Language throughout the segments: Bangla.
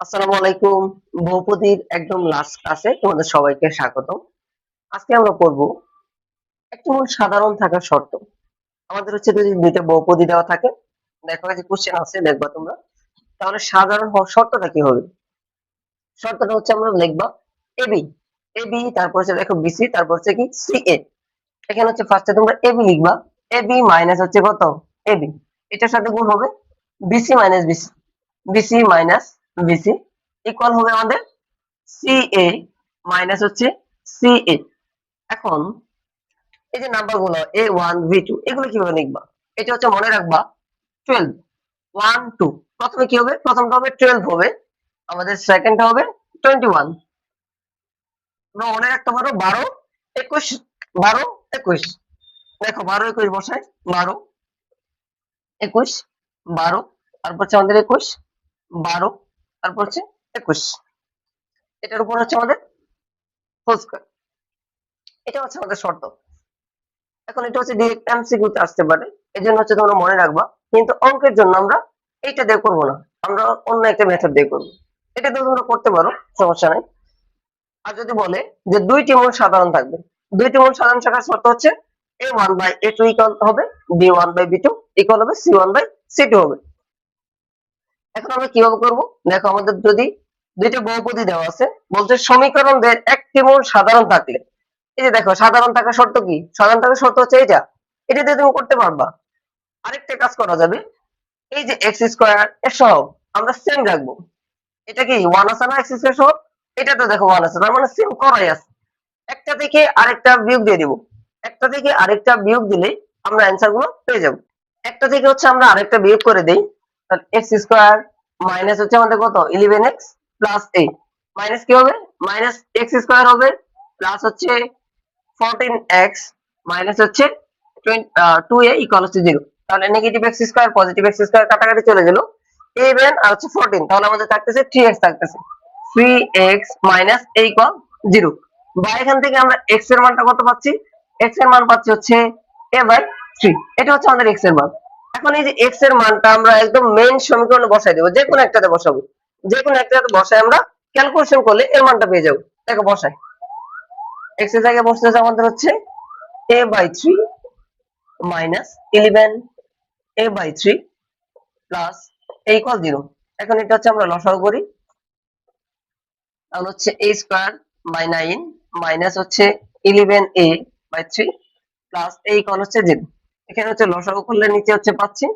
আসসালামু আলাইকুম, বহুপদীর একদম লাস্ট ক্লাসে তোমাদের সবাইকে স্বাগত আজকে আমরা পড়ব একটি মূল সাধারণ থাকার শর্ত। আমাদের হচ্ছে যদি দুইটা বহুপদী দেওয়া থাকে, দেখো যে কোশ্চেন আছে, দেখবা তোমরা। তাহলে সাধারণ শর্তটা কি হবে? শর্তটা হচ্ছে আমরা লিখবা এবি এবি তারপর হচ্ছে দেখো বিসি তারপর হচ্ছে কি সিএ এখানে হচ্ছে ফার্স্টে তোমরা এবি লিখবা। এবি মাইনাস হচ্ছে কত? এবি এটার সাথে গুণ হবে BC minus BC BC minus BC equal হবে আমাদের সিএ মাইনাস হচ্ছে সিএ এখন এই যে নাম্বারগুলো এ ওয়ান ভি টু এগুলো কীভাবে লিখবা? এটা হচ্ছে মনে রাখবা টুয়েলভ ওয়ান টু প্রথমে কি হবে? প্রথমটা হবে টুয়েলভ হবে, আমাদের সেকেন্ডটা হবে টোয়েন্টি ওয়ান মনে রাখতে পারো বারো একুশ বারো একুশ। দেখো বারো একুশ বসায়, বারো একুশ, বারো, তারপর হচ্ছে আমাদের একুশ, বারো তারপর হচ্ছে একুশ। এটার উপর হচ্ছে আমাদের হোল এটা হচ্ছে আমাদের শর্ত। এখন এটা হচ্ছে ডিরেক্ট এমসিকিউতে আসতে পারে। এই জন্য হচ্ছে তোমরা মনে রাখবা, কিন্তু অঙ্কের জন্য আমরা এইটা দিয়ে করব না। আমরা অন্য একটা মেথড দিয়ে করব। এটা দিয়ে তোমরা করতে পারো, সমস্যা নাই। আর যদি বলে যে দুইটি মূল সাধারণ থাকবে, দুইটি মূল সাধারণ শাখার শর্ত হচ্ছে a one by a two equal হবে b one by b two equal হবে c one by c two হবে। এখন আমরা কীভাবে করব? দেখো আমাদের যদি দুইটা বহুপদী দেওয়া আছে, বলছে সমীকরণদের একটি মূল সাধারণ থাকলে। এই যে দেখো, সাধারণ থাকার শর্ত কি? সাধারণ থাকার শর্ত হচ্ছে এটা এটা দিয়ে তুমি করতে পারবা। আরেকটা কাজ করা যাবে। এই যে এক্স স্কোয়ার এর সহ আমরা সেম রাখব। এটা কি ওয়ান আছে না এক্স স্কোয়ার সহ এটা তো দেখো ওয়ান আছে, তার মানে সেম করাই আছে। একটা থেকে আরেকটা বিয়োগ দিয়ে দিব। একটা থেকে আরেকটা বিয়োগ দিলে আমরা অ্যান্সারগুলো পেয়ে যাব। একটা থেকে হচ্ছে আমরা আরেকটা বিয়োগ করে দেই। তাহলে এক্স স্কোয়ার মাইনাস হচ্ছে আমাদের কত? Eleven x plus a minus কি হবে? মাইনাস এক্স স্কোয়ার হবে প্লাস হচ্ছে ফোরটিন এক্স মাইনাস হচ্ছে টু এ ইকুয়াল হচ্ছে জিরো তাহলে negative x square positive x square কাটাকাটি চলে গেল। ইলেভেন আর হচ্ছে ফোরটিন তাহলে আমাদের থাকতেছে থ্রি এক্স থাকতেছে। Three x minus a equal zero বা এখান থেকে আমরা এক্সের মানটা কত পাচ্ছি? এক্সের মান পাচ্ছি হচ্ছে এ বাই থ্রি এটা হচ্ছে আমাদের এক্সের মান। এখন এই যে এক্সের মানটা আমরা একদম মেইন সমীকরণে বসাই দেবো, যে কোনো একটাতে বসাবো। যে কোনো একটাতে বসাই আমরা ক্যালকুলেশন করলে এর মানটা পেয়ে যাব। দেখো বসাই। এক্সের জায়গায় বসতেছে আমাদের হচ্ছে a by three minus eleven a by three plus a equal zero এখন এটা হচ্ছে আমরা লসাগু করি। তাহলে হচ্ছে a square by nine minus হচ্ছে eleven a by three plus a equal হচ্ছে জিরো এখানে হচ্ছে লসাগু করলে নিচে হচ্ছে পাচ্ছি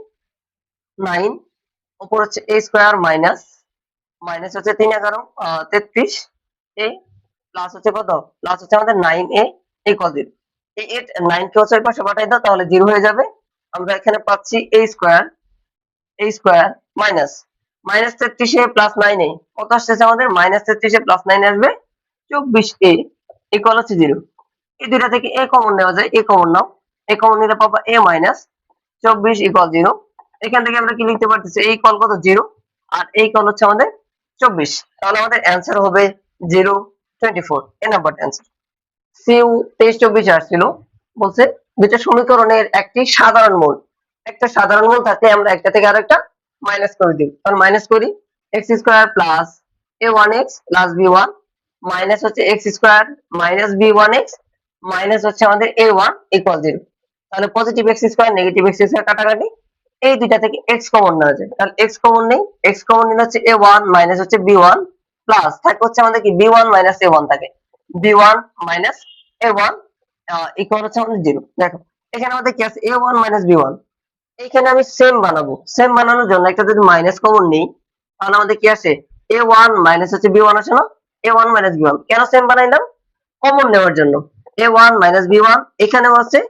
নাইন উপর হচ্ছে এ স্কোয়ার মাইনাস মাইনাস হচ্ছে তিন এগারো তেত্রিশ এ প্লাস হচ্ছে কত? প্লাস হচ্ছে আমাদের নাইন এ ইকুয়াল জিরো এই এইট নাইন কে হচ্ছে পাশে পাঠাই দাও, তাহলে জিরো হয়ে যাবে। আমরা এখানে পাচ্ছি a square a square minus minus তেত্রিশে plus nine এ কত আসতেছে আমাদের? মাইনাস তেত্রিশে প্লাস নাইন আসবে। চব্বিশ এ ইকুয়াল হচ্ছে জিরো এই দুইটা থেকে এ কমন নেওয়া যায়। এ কমন নাও। এ কমন নিলে পাবো এ মাইনাস চব্বিশ ইকুয়াল জিরো এখান থেকে আমরা কি লিখতে পারতেছি? এই কল কত? জিরো আর এই কল হচ্ছে আমাদের চব্বিশ। তাহলে আমাদের অ্যান্সার হবে zero twenty four a number answer CU তেইশ চব্বিশ আসছিল। বলছে, দুইটা সমীকরণের একটি সাধারণ মূল। একটা সাধারণ মূল থাকলে আমরা একটা থেকে আরেকটা মাইনাস করে দিই তাহলে মাইনাস করি। X square plus a one x plus b one minus হচ্ছে x square minus b one x minus হচ্ছে আমাদের এ ওয়ান ইকুয়াল জিরো তাহলে positive x square negative x square কাটাকাটি। এই দুইটা থেকে এক্স কমন নেওয়া যায়। তাহলে এক্স কমন নেই। এক্স কমন নিলে হচ্ছে এ ওয়ান মাইনাস হচ্ছে বি ওয়ান প্লাস থাকে হচ্ছে আমাদের কি? B one minus a one থাকে। B one minus a one equal হচ্ছে আমাদের জিরো দেখো, এখানে আমাদের কি আছে? A one minus b one এইখানে আমি সেম বানাবো। সেম বানানোর জন্য একটা যদি মাইনাস কমন নেই, তাহলে আমাদের কি আছে? এ ওয়ান মাইনাস হচ্ছে বি ওয়ান আসে না? A one minus b one কেন সেম বানাইলাম? কমন নেওয়ার জন্য। A one minus b one এখানেও আছে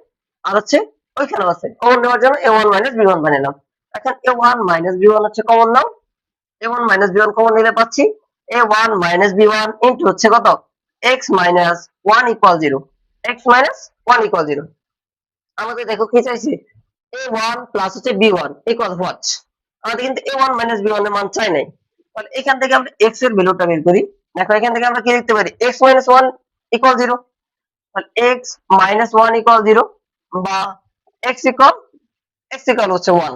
আর হচ্ছে ওইখানেও আছে। কমন নেওয়ার জন্য a one minus b one বানাইলাম এখন a one minus b one হচ্ছে common now. A one minus b one common নিলে পাচ্ছি a one minus b one into হচ্ছে কত? X minus one equal zero x minus one equal zero আমাদের দেখো কি চাইছি? এ ওয়ান প্লাস হচ্ছে বি ওয়ান ইকুয়াল হোয়াট আমাদের কিন্তু এ ওয়ান মাইনাস বি ওয়ানের মান চাই নাই। তাহলে এখান থেকে আমরা এক্সের ভ্যালুটা বের করি। দেখো এখান থেকে আমরা কি লিখতে পারি? X minus one equal zero x minus one equal zero বা এক্স ইকুয়াল এক্স ইকুয়াল হচ্ছে ওয়ান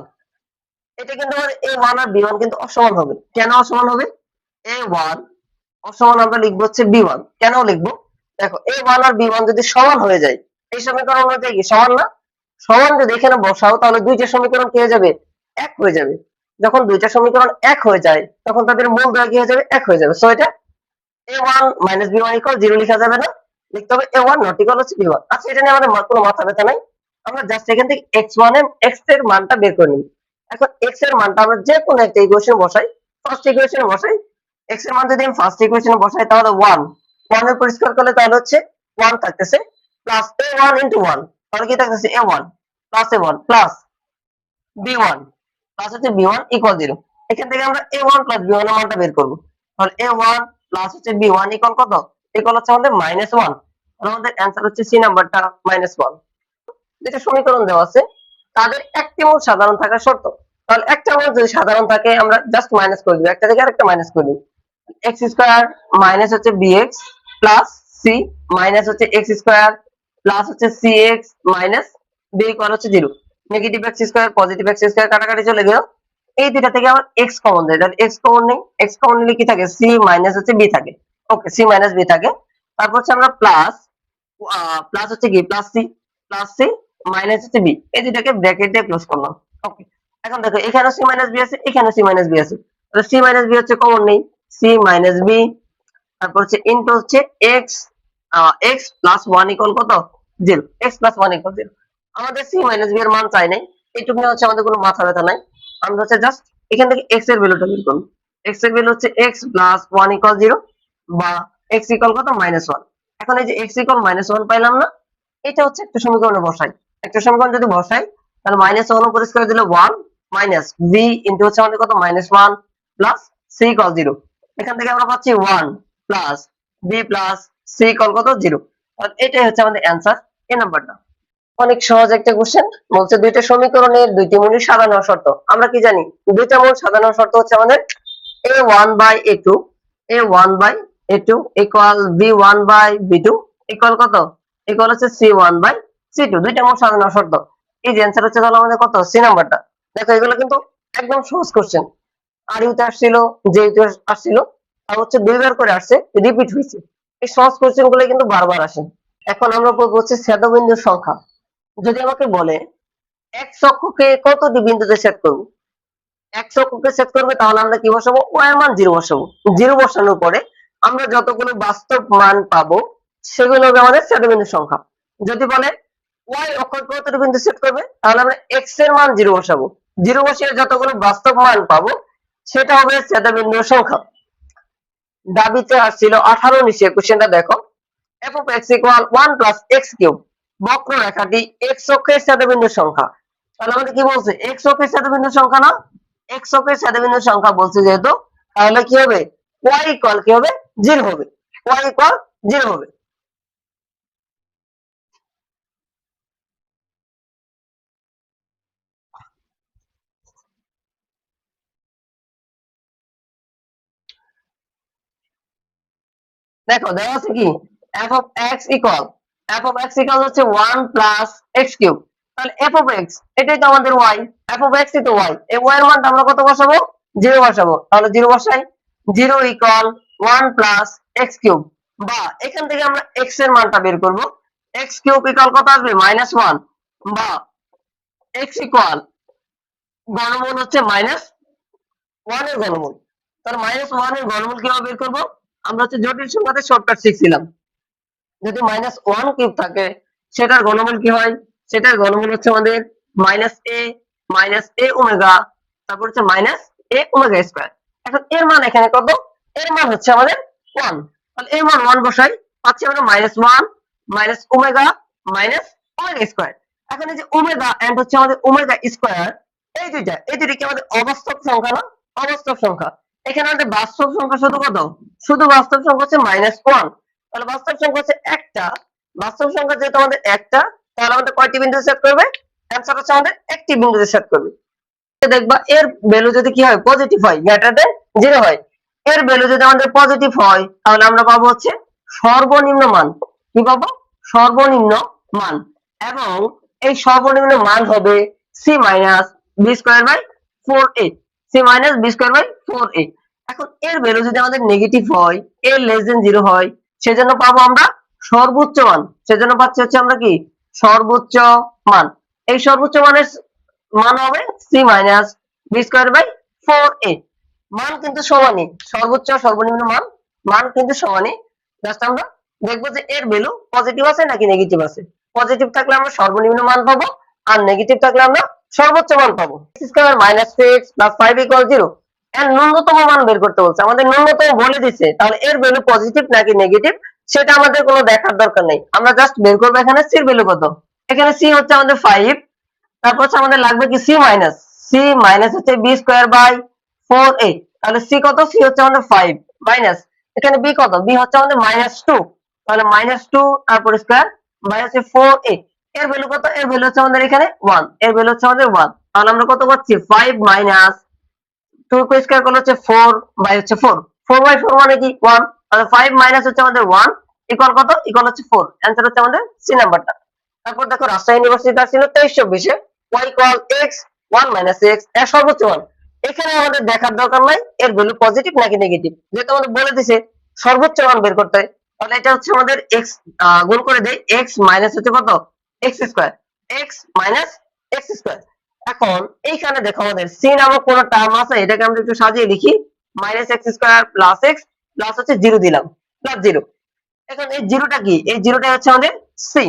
এটা কিন্তু আমাদের এ ওয়ান আর বি ওয়ান কিন্তু অসমান হবে। কেন অসমান হবে? এ ওয়ান সমান আমরা হচ্ছে কেন দেখো আর যদি সমান হয়ে যায়, এই সমীকরণ কি সমান না? সমান যদি এখানে বসাও, তাহলে দুইটা সমীকরণ কি হয়ে যাবে? এক হয়ে যাবে। যখন দুইটা সমীকরণ এক হয়ে যায়, তখন তাদের মূল দ্বয় কি হয়ে যাবে, এক হয়ে যাবে। সো এটা a one minus b one equal zero লেখা যাবে না। লিখতে হবে এ ওয়ান নট ইকুয়াল হচ্ছে বি ওয়ান আচ্ছা এটা নিয়ে আমাদের কোনো মাথা ব্যথা নাই। আমরা জাস্ট এখান থেকে এক্স ওয়ানের এক্সের মানটা বের করে নিই। এখন এক্সের মানটা আমরা যে কোনো একটা ইকুয়েশন বসাই। ফার্স্ট ইকুয়েশনে বসাই। এক্সের মান যদি আমি ফার্স্ট ইকুয়েশনে বসাই, তাহলে ওয়ান ওয়ানের পরিষ্কার করলে তাহলে হচ্ছে ওয়ান থাকতেছে। Plus a one into one তাহলে কি থাকতেছে? A one plus a one plus b one plus হচ্ছে বি ওয়ান ইকুয়াল জিরো এখান থেকে আমরা এ ওয়ান প্লাস বি ওয়ানের মানটা বের করব। তাহলে এ ওয়ান প্লাস হচ্ছে বি ওয়ান ইকুয়াল কত? ইকুয়াল হচ্ছে আমাদের আমাদের হচ্ছে সি নাম্বারটা সমীকরণ দেওয়া আছে, তাদের একটি সাধারণ থাকা শর্ত। তাহলে একটা যদি সাধারণ থাকে, আমরা জাস্ট মাইনাস করে দিব। একটা থেকে আরেকটা মাইনাস করে স্কোয়ার হচ্ছে প্লাস হচ্ছে এক্স হচ্ছে মাইনাস ইকুয়াল হচ্ছে zero negative x square positive x square কাটাকাটি চলে গেল। এই দুইটা থেকে আমার এক্স কমন দেয়। তাহলে এক্স কমন নেই। এক্স কমন নিলে কি থাকে? সি মাইনাস হচ্ছে বি থাকে। ওকে সি মাইনাস বি থাকে। তারপর হচ্ছে আমরা প্লাস প্লাস হচ্ছে কি? Plus c plus c minus হচ্ছে বি এই দুটাকে ব্র্যাকেট দিয়ে ক্লোজ করলাম। ওকে এখন দেখো এখানে সি মাইনাস বি আছে এখানে সি মাইনাস বি আছে। তাহলে সি মাইনাস বি হচ্ছে কমন নেই। সি মাইনাস বি তারপর হচ্ছে ইনটু হচ্ছে x x plus one equal কত? Zero x plus one equal zero আমাদের সি মাইনাস বি এর মান চাই নাই। এইটুকু নিয়ে হচ্ছে আমাদের কোনো মাথা ব্যথা নাই। আমরা হচ্ছে জাস্ট এখান থেকে এক্সের ভ্যালুটা বের করব এক্সের ভ্যালু হচ্ছে x plus one equal zero বা এক্স ইকুয়াল কত? মাইনাস ওয়ান এখন এই যে এক্স ইকুয়াল মাইনাস ওয়ান পাইলাম না, এটা হচ্ছে একটা সমীকরণে বসাই। একটা সমীকরণ যদি বসাই, তাহলে মাইনাস ওয়ান উপর স্কোয়ার দিলে ওয়ান মাইনাস ভি ইন্টু হচ্ছে আমাদের কত? Minus one plus c equal zero এখান থেকে আমরা পাচ্ছি one plus b plus c equal কত? জিরো এটাই হচ্ছে আমাদের অ্যান্সার এই নাম্বারটা অনেক সহজ একটা কোশ্চেন বলছে দুইটা সমীকরণের দুইটি মূলই সাধারণ শর্ত। আমরা কি জানি? দুইটা মূল সাধারণ শর্ত হচ্ছে আমাদের a one by a two a one by a two equal b one by b two equal কত? ইকুয়াল হচ্ছে c one by c two দুইটা মূল সাধারণ শর্ত। এই যে অ্যান্সার হচ্ছে তাহলে আমাদের কত? সি নাম্বারটা দেখো, এগুলো কিন্তু একদম সহজ আর ইউতে আসছিল, যে ইউতে আসছিল আর হচ্ছে দুইবার করে আসছে রিপিট এই সহজগুলো কিন্তু বারবার আসে। এখন আমরা হচ্ছে ছেদবিন্দুর সংখ্যা। যদি আমাকে বলে, এক চক্ষুকে কতটি বিন্দুতে সেট করব? এক চক্ষুকে সেট করবে, তাহলে আমরা কি বসাবো? ও এর মান জিরো বসাবো। জিরো বসানোর পরে আমরা যতগুলো বাস্তব মান পাবো সেগুলো হবে আমাদের ছেদবিন্দুর সংখ্যা। যদি বলে ওয়াই অক্ষরকে কতটি বিন্দু সেট করবে, তাহলে আমরা এক্সের মান জিরো বসাবো। জিরো বসিয়ে যতগুলো বাস্তব মান পাবো, সেটা হবে ছেদবিন্দুর সংখ্যা। দাবিতে আসছিল আঠারো নিচে কোশ্চেনটা দেখো। F of x equal one plus x cube বক্ররেখাটি এক্স অক্ষের ছেদবিন্দুর সংখ্যা। তাহলে আমাদের কি বলছে? এক্স অক্ষের ছেদবিন্দুর সংখ্যা না? এক্স অক্ষের ছেদবিন্দুর সংখ্যা বলছে যেহেতু, তাহলে কি হবে? ওয়াই ইকুয়াল কি হবে? জিরো হবে। ওয়াই ইকুয়াল জিরো হবে। দেখো, দেওয়া আছে কি? f of x equal f of x equal হচ্ছে 1 প্লাস x কিউব তাহলে f of x, এটাই তো আমাদের y f of x ই তো y এই y এর মানটা আমরা কত বসাবো? 0 বসাবো। তাহলে 0 বসাই। 0 ইকুয়াল 1 প্লাস এক্স কিউব। বা এখান থেকে আমরা x এর মানটা বের করব। x কিউব ইকুয়াল কত আসবে? মাইনাস 1 বা x ইকুয়াল ঘনমূল হচ্ছে মাইনাস 1 এর ঘনমূল। তাহলে মাইনাস 1 এর ঘনমূল কীভাবে বের করব? আমরা হচ্ছে জটিল সংখ্যাতে শর্টকাট শিখছিলাম। যদি মাইনাস ওয়ান কিউব থাকে, সেটার ঘনমূল কি হয়? সেটার ঘনমূল হচ্ছে আমাদের minus a minus a omega তারপর হচ্ছে মাইনাস এ ওমেগা স্কোয়ার এখন এর মান এখানে কত? এর মান হচ্ছে আমাদের ওয়ান তাহলে এর মান ওয়ান বসাই, পাচ্ছি আমরা minus one minus omega minus omega square এখন এই যে ওমেগা এন্ড হচ্ছে আমাদের ওমেগা স্কোয়ার এই দুইটা এই দুইটা কি আমাদের অবাস্তব সংখ্যা না অবাস্তব সংখ্যা? এখানে আমাদের বাস্তব সংখ্যা শুধু কত? শুধু বাস্তব সংখ্যা হচ্ছে মাইনাস ওয়ান তাহলে বাস্তব সংখ্যা হচ্ছে একটা। বাস্তব সংখ্যা যেহেতু আমাদের একটা, তাহলে আমাদের কয়টি বিন্দু সেট করবে? অ্যান্সার হচ্ছে আমাদের একটি বিন্দুতে সেট করবে। দেখবা এর ভ্যালু যদি কি হয় পজিটিভ হয় গ্রেটার দেন জিরো হয়। এর ভ্যালু যদি আমাদের পজিটিভ হয়, তাহলে আমরা পাবো হচ্ছে সর্বনিম্ন মান। কি পাবো? সর্বনিম্ন মান। এবং এই সর্বনিম্ন মান হবে c minus b square by four a c minus b square by four a এখন এর ভ্যালু যদি আমাদের নেগেটিভ হয় এর লেস দেন জিরো হয়, সেজন্য পাবো আমরা সর্বোচ্চ মান। সেজন্য পাচ্ছি হচ্ছে আমরা কি? সর্বোচ্চ মান। এই সর্বোচ্চ মানের মান হবে c minus b square by four a মান কিন্তু সমানই। সর্বোচ্চ সর্বনিম্ন মান মান কিন্তু সমানই। জাস্ট আমরা দেখব যে এর ভ্যালু পজিটিভ আছে নাকি নেগেটিভ আছে। পজিটিভ থাকলে আমরা সর্বনিম্ন মান পাবো, আর নেগেটিভ থাকলে আমরা সর্বোচ্চ মান পাবো। Square minus six plus five equal zero এর ন্যূনতম মান বের করতে বলছে। আমাদের ন্যূনতম বলে দিচ্ছে তাহলে এর ভ্যালু পজিটিভ নাকি নেগেটিভ সেটা আমাদের কোনো দেখার দরকার নেই। আমরা জাস্ট বের করব এখানে সির ভ্যালু কত। এখানে সি হচ্ছে আমাদের ফাইভ তারপর হচ্ছে আমাদের লাগবে কি সি মাইনাস সি মাইনাস হচ্ছে বি স্কোয়ার বাই ফোর তাহলে সি কত? সি হচ্ছে আমাদের ফাইভ মাইনাস এখানে বি কত? বি হচ্ছে আমাদের মাইনাস টু তাহলে মাইনাস টু তারপর স্কোয়ার হচ্ছে ফোর এর ভ্যালু কত? এর ভ্যালু হচ্ছে আমাদের এখানে ওয়ানের ভ্যালু হচ্ছে আমাদের ওয়ান তাহলে আমরা কত পাচ্ছি? ফাইভ মাইনাস টু স্কোয়ার করলে হচ্ছে ফোর বাই হচ্ছে ফোর ফোর বাই ফোর মানে কি? ওয়ান তাহলে ফাইভ মাইনাস হচ্ছে আমাদের ওয়ান ইকুয়াল কত? ইকুয়াল হচ্ছে ফোর অ্যান্সার হচ্ছে আমাদের সি নাম্বারটা তারপর দেখো রাজশাহী ইউনিভার্সিটি ছিল তেইশ চব্বিশে y equal x one minus x সর্বোচ্চ মান। এখানে আমাদের দেখার দরকার নাই, এর ভ্যালু পজিটিভ নাকি নেগেটিভ যেহেতু আমাদের বলে দিছে, সর্বোচ্চ মান বের করতে তাহলে এটা হচ্ছে আমাদের এক্স গুণ করে দেয় এক্স মাইনাস হচ্ছে কত? X square x minus x square এখন এইখানে দেখো আমাদের সি নামক কোন টার্ম আছে, এটাকে আমরা একটু সাজিয়ে লিখি minus x square plus x plus হচ্ছে জিরো দিলাম প্লাস জিরো এখন এই জিরোটা কি? এই জিরোটা হচ্ছে আমাদের সি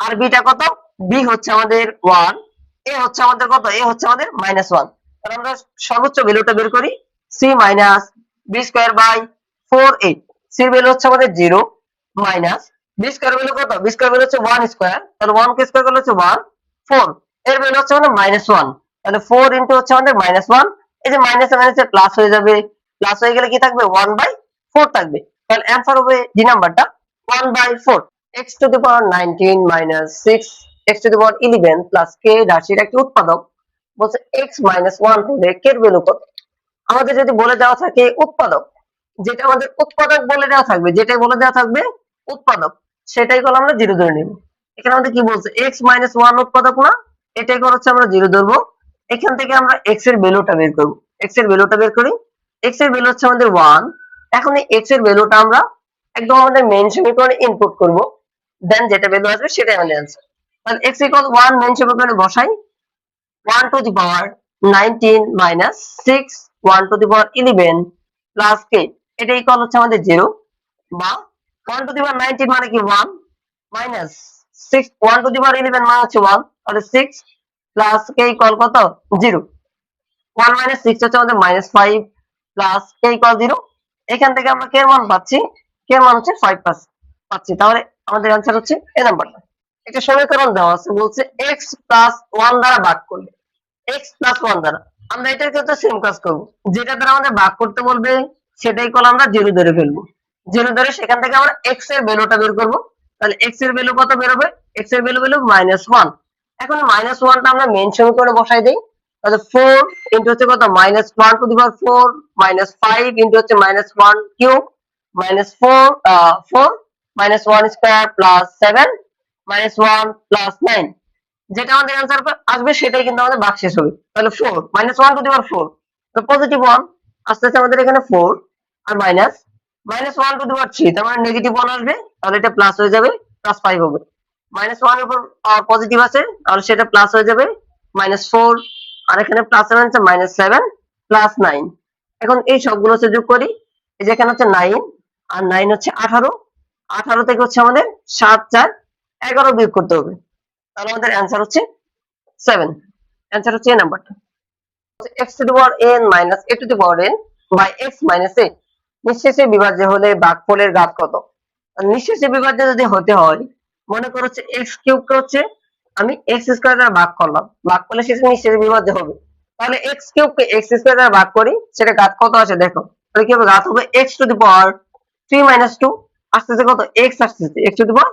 আর বিটা কত? বি হচ্ছে আমাদের ওয়ান এ হচ্ছে আমাদের কত? এ হচ্ছে আমাদের মাইনাস ওয়ান তাহলে আমরা সর্বোচ্চ ভ্যালুটা বের করি c minus b square by four value হচ্ছে আমাদের zero minus b square value কত? বি স্কোয়ার ভ্যালু হচ্ছে ওয়ান স্কোয়ার তাহলে ওয়ান কে স্কোয়ার হচ্ছে ওয়ান ফোর এর ভ্যালু হচ্ছে আমাদের মাইনাস ওয়ান তাহলে ফোর ইন্টু হচ্ছে আমাদের মাইনাস ওয়ান এই যে মাইনাস মাইনাসে প্লাস হয়ে যাবে। প্লাস হয়ে গেলে কি থাকবে? ওয়ান বাই ফোর থাকবে। তাহলে অ্যান্সার হবে ডি নাম্বারটা one by four x to the power nineteen minus six x to the power eleven plus k রাশির একটি উৎপাদক। বলছে এক্স মাইনাস ওয়ান হলে কে এর ভ্যালু কত? আমাদের যদি বলে দেওয়া থাকে উৎপাদক, যেটা আমাদের উৎপাদক বলে দেওয়া থাকবে, যেটাই বলে দেওয়া থাকবে উৎপাদক, সেটাই করে আমরা জিরো ধরে নিব। এখানে আমাদের কি বলছে? এক্স মাইনাস ওয়ান উৎপাদক না, এটাই করে হচ্ছে আমরা জিরো ধরবো। এখান থেকে আমরা এক্সের ভ্যালুটা বের করব। এক্সের ভ্যালুটা বের করি। এক্সের ভ্যালু হচ্ছে আমাদের ওয়ান এখন এই এক্সের ভ্যালুটা আমরা একদম আমাদের মেইন সমীকরণে ইনপুট করব। দেন যেটা ভ্যালু আসবে সেটাই আমাদের অ্যান্সার তাহলে এক্স ইকুয়াল ওয়ান মেইন সমীকরণে বসাই। One to the power nineteen minus six one to the power eleven plus k এটা ইকুয়াল হচ্ছে আমাদের জিরো বা one to the power nineteen মানে কি one minus six one to the power eleven মানে হচ্ছে ওয়ান তাহলে সিক্স প্লাস কে ইকুয়াল কত? জিরো ওয়ান মাইনাস সিক্স হচ্ছে আমাদের minus five plus k equal zero এখান থেকে আমরা কে এর মান পাচ্ছি কে এর মান হচ্ছে ফাইভ পাচ্ছি। তাহলে আমাদের অ্যান্সার হচ্ছে এ নাম্বারটা একটা সমীকরণ দেওয়া আছে বলছে এক্স প্লাস ওয়ান দ্বারা ভাগ করলে। এক্স প্লাস ওয়ান দ্বারা। আমরা এটার ক্ষেত্রে সেম কাজ করব। যেটা দ্বারা আমাদের ভাগ করতে বলবে, সেটাই কল আমরা জিরো ধরে ফেলব। জিরো ধরে সেখান থেকে আমরা এক্সের ভ্যালুটা বের করব। তাহলে এক্সের ভ্যালু কত বেরোবে এক্সের ভ্যালু ভ্যালু মাইনাস ওয়ান এখন মাইনাস ওয়ানটা আমরা মেন সমীকরণে বসাই দিই। তাহলে ফোর ইন্টু হচ্ছে কত? Minus one to the power four minus five into হচ্ছে minus one cube minus four four minus one square plus seven minus one plus nine যেটা আমাদের অ্যান্সার আসবে সেটাই কিন্তু আমাদের ভাগ শেষ হবে তাহলে four minus one to the power four তো পজিটিভ ওয়ান আস্তে আস্তে আমাদের এখানে four R minus minus one to the power three তার মানে নেগেটিভ ওয়ান আসবে, তাহলে এটা প্লাস হয়ে যাবে প্লাস ফাইভ হবে। মাইনাস ওয়ানের উপর পজিটিভ আছে, তাহলে সেটা প্লাস হয়ে যাবে মাইনাস ফোর আর এখানে প্লাস সেভেন আছে মাইনাস সেভেন প্লাস নাইন এখন এই সবগুলো হচ্ছে যোগ করি, এই যে এখানে হচ্ছে নাইন আর নাইন হচ্ছে আঠারো। আঠারো থেকে হচ্ছে আমাদের সাত চার এগারো বিয়োগ করতে হবে। তাহলে আমাদের অ্যান্সার হচ্ছে সেভেন অ্যান্সার হচ্ছে এই নাম্বারটা to the power minus a to the power by minus a নিঃশেষে বিভাজ্য হলে ভাগফলের ঘাত কত? নিঃশেষে বিভাজ্য যদি হতে হয়, মনে করো হচ্ছে হচ্ছে আমি এক্স স্কোয়ার দ্বারা ভাগ করলাম। ভাগ করলে সেটা নিঃশেষে বিভাজ্য হবে। তাহলে এক্স কিউব কে এক্স স্কোয়ার দ্বারা ভাগ করি, সেটা ঘাত কত আছে দেখো? তাহলে কি হবে? ঘাত হবে x to the power three minus two আসতেছে কত? এক্স আসতেছে। এক্স টু দি পাওয়ার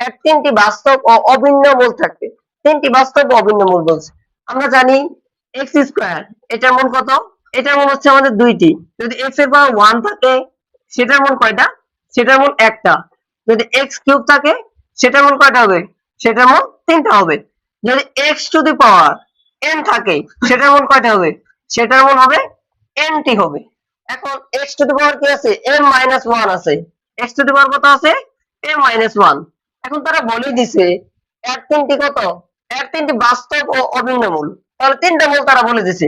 এর তিনটি বাস্তব ও অভিন্ন মূল থাকবে। তিনটি বাস্তব ও অভিন্ন মূল বলছে। আমরা জানি x স্কোয়ার এটার মূল কত? এটার মূল হচ্ছে আমাদের দুইটি। যদি x এর পাওয়ার ওয়ান থাকে, সেটার মূল কয়টা? সেটার মূল একটা। যদি x কিউব থাকে, সেটার মূল কয়টা হবে? সেটার মূল তিনটা হবে। যদি x to the power n থাকে, সেটার মূল কয়টা হবে? সেটার মূল হবে n টি হবে। এখন x টু দি পাওয়ার কি আছে? m মাইনাস ওয়ান আছে। x টু দি পাওয়ার কত আছে? m মাইনাস ওয়ান এখন তারা বলে দিছে এর তিনটি কত? এর তিনটি বাস্তব ও অভিন্ন মূল। তাহলে তিনটা মূল তারা বলে দিছে।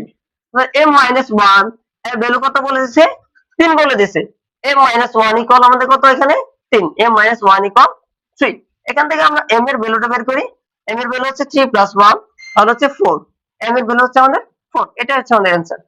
m মাইনাস ওয়ানের ভ্যালু কত বলে দিছে? তিন বলে দিছে। m মাইনাস ওয়ান ইকল আমাদের কত এখানে? তিন। m minus one equal three এখান থেকে আমরা এম এর ভ্যালুটা বের করি। এম এর ভ্যালু হচ্ছে থ্রি প্লাস ওয়ান তাহলে হচ্ছে ফোর এম এর ভ্যালু হচ্ছে আমাদের ফোর এটা হচ্ছে আমাদের অ্যান্সার